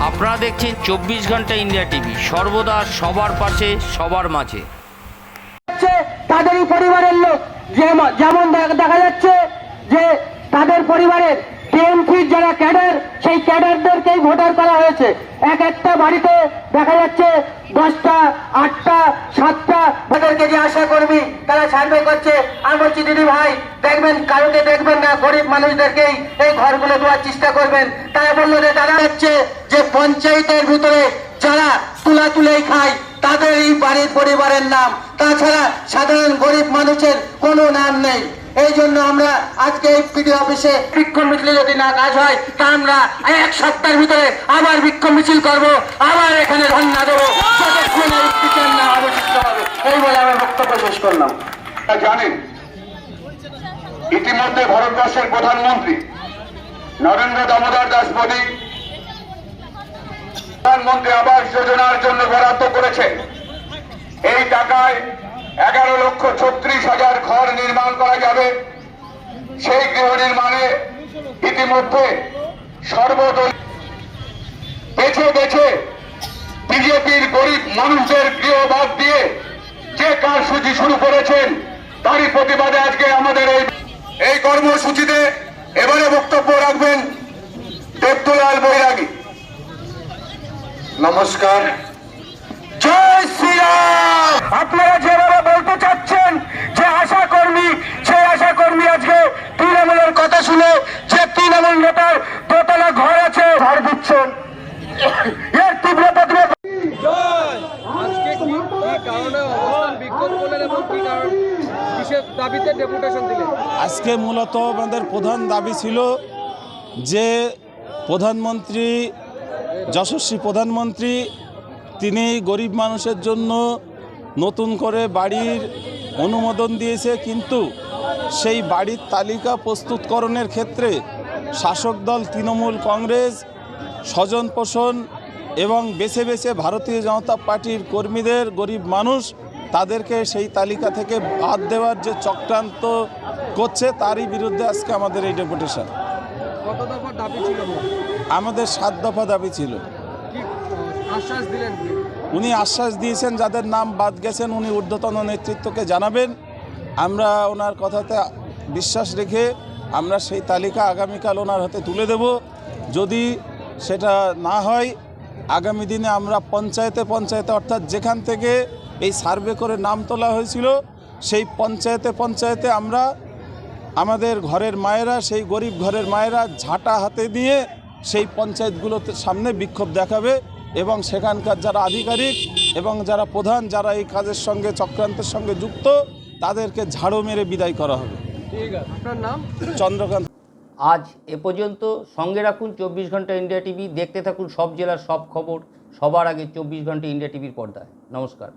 আপনারা দেখছেন চব্বিশ ঘণ্টা ইন্ডিয়া টিভি। সর্বদা সবার পাশে সবার মাঝে। তাদেরই পরিবারের লোক। যেমন দেখ- দেখা যাচ্ছে যে তাদের পরিবারের টিএমসির যারা ক্যাডার সেই ক্যাডারদেরকেই ভোটার করা হয়েছে। এক একটা বাড়িতে দেখা যাচ্ছে দশটা আটটা সাতটা। তাদেরকে যে আশা করবি তারা সার্ভে করছে। আমি বলছি দিদি ভাই দেখবেন কারোকে দেখবেন না গরিব মানুষদেরকেই এই ঘরগুলো দেওয়ার চেষ্টা করবেন। তারা বলল যে তারা হচ্ছে যে পঞ্চায়েতের ভিতরে যারা তুলা তুলেই খায়, তাদের এই বাড়ির পরিবারের নাম। তাছাড়া সাধারণ গরিব মানুষের কোনো নাম নেই। এই জন্য আমরা আজকে এই পিডি অফিসে বিক্ষোভ মিছিল যদি না কাজ হয়, তা আমরা এক সপ্তাহের ভিতরে আবার বিক্ষোভ মিছিল করব, আবার এখানে ধন্যা দেবো। এই না অবশিষ্ট হবে। এই বলে আমার বক্তব্য শেষ করলাম। জানেন ইতিমধ্যে ভারতবর্ষের প্রধানমন্ত্রী নরেন্দ্র দামোদর দাস মোদী প্রধানমন্ত্রী আবাস যোজনার জন্য বরাদ্দ করেছেন এই টাকায় এগারো লক্ষ ছত্রিশ হাজার ঘর নির্মাণ করা যাবে। সেই গৃহ নির্মাণে ইতিমধ্যে সর্বদল বেছে বেছে বিজেপির গরিব মানুষদের গৃহ বাদ দিয়ে যে কার্যসূচি শুরু করেছেন, তারই প্রতিবাদে আজকে আমাদের এই এই কর্মসূচিতে এবারে বক্তব্য রাখবেন দেবদুলাল বৈরাগী। নমস্কার। জয় শ্রীরাম! আপনারা যেভাবে বলতে চাচ্ছেন যে আশা কর্মী সেই আশা কর্মী আজকে তৃণমূলের কথা শুনে যে তৃণমূল নেতার দোতলা ঘর আছে ঘর দিচ্ছেন এর তীব্র প্রতিবাদ আজকে কি কি কারণে অবস্থান বিক্ষোভ করলেন এবং কি কারণ কিসের দাবিতে ডেপুটেশন আজকে মূলত আমাদের প্রধান দাবি ছিল যে প্রধানমন্ত্রী, যশস্বী প্রধানমন্ত্রী, তিনি গরিব মানুষের জন্য নতুন করে বাড়ির অনুমোদন দিয়েছে, কিন্তু সেই বাড়ির তালিকা প্রস্তুতকরণের ক্ষেত্রে শাসক দল, তৃণমূল কংগ্রেস স্বজন পোষণ এবং বেছে বেছে ভারতীয় জনতা পার্টির কর্মীদের গরিব মানুষ তাদেরকে সেই তালিকা থেকে বাদ দেওয়ার যে চক্রান্ত করছে তারই বিরুদ্ধে আজকে আমাদের এই ডেপুটেশন? আমাদের সাত দফা দাবি ছিল? উনি আশ্বাস দিয়েছেন যাদের নাম বাদ গেছেন উনি ঊর্ধ্বতন নেতৃত্বকে জানাবেন আমরা ওনার কথাতে বিশ্বাস রেখে আমরা সেই তালিকা আগামীকাল ওনার হাতে তুলে দেব যদি সেটা না হয় আগামী দিনে আমরা পঞ্চায়েতে পঞ্চায়েতে অর্থাৎ যেখান থেকে এই সার্ভে করে নাম তোলা হয়েছিল। সেই পঞ্চায়েতে পঞ্চায়েতে আমরা আমাদের ঘরের মায়েরা সেই গরিব ঘরের মায়েরা ঝাঁটা হাতে দিয়ে সেই পঞ্চায়েতগুলোতে সামনে বিক্ষোভ দেখাবে এবং সেখানকার যারা আধিকারিক এবং যারা প্রধান যারা এই কাজের সঙ্গে চক্রান্তের সঙ্গে যুক্ত তাদেরকে ঝাড়ু মেরে বিদায় করা হবে। ঠিক আছে। আপনার নাম? চন্দ্রকান্ত। আজ এ পর্যন্ত সঙ্গে রাখুন চব্বিশ ঘণ্টা ইন্ডিয়া টিভি। দেখতে থাকুন সব জেলার সব খবর। সবার আগে চব্বিশ ঘণ্টা ইন্ডিয়া টিভির পর্দায়। নমস্কার।